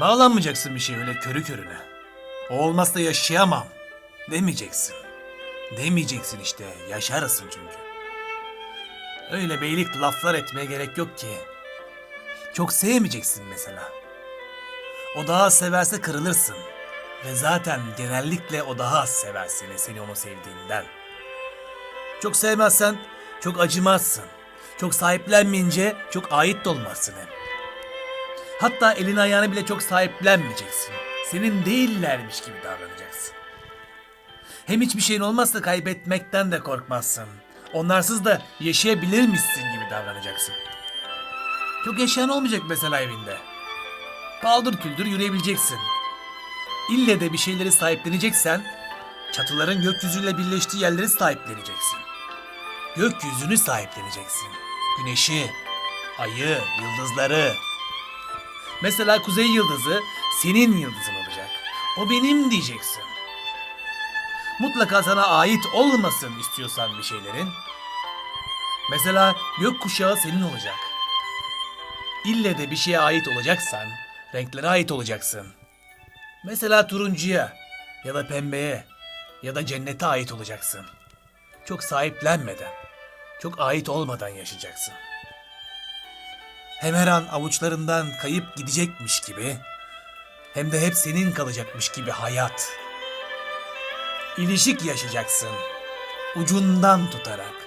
Bağlanmayacaksın bir şey öyle körü körüne. O olmazsa yaşayamam demeyeceksin. Demeyeceksin işte. Yaşarsın çünkü. Öyle beylik laflar etmeye gerek yok ki. Çok sevmeyeceksin mesela. O daha severse kırılırsın. Ve zaten genellikle o daha az sever seni, seni onu sevdiğinden. Çok sevmezsen çok acımazsın. Çok sahiplenmeyince çok ait de olmazsın hem. Hatta elini ayağını bile çok sahiplenmeyeceksin. Senin değillermiş gibi davranacaksın. Hem hiçbir şeyin olmazsa kaybetmekten de korkmazsın. Onlarsız da yaşayabilirmişsin gibi davranacaksın. Çok yaşayan olmayacak mesela evinde. Paldır küldür yürüyebileceksin. İlle de bir şeyleri sahipleneceksen, çatıların gökyüzüyle birleştiği yerleri sahipleneceksin. Gökyüzünü sahipleneceksin. Güneşi, ayı, yıldızları. Mesela kuzey yıldızı senin yıldızın olacak. O benim diyeceksin. Mutlaka sana ait olmasın istiyorsan bir şeylerin. Mesela gökkuşağı senin olacak. İlle de bir şeye ait olacaksan, renklere ait olacaksın. Mesela turuncuya ya da pembeye ya da cennete ait olacaksın. Çok sahiplenmeden, çok ait olmadan yaşayacaksın. Hem her an avuçlarından kayıp gidecekmiş gibi, hem de hep senin kalacakmış gibi hayat. İlişik yaşayacaksın, ucundan tutarak.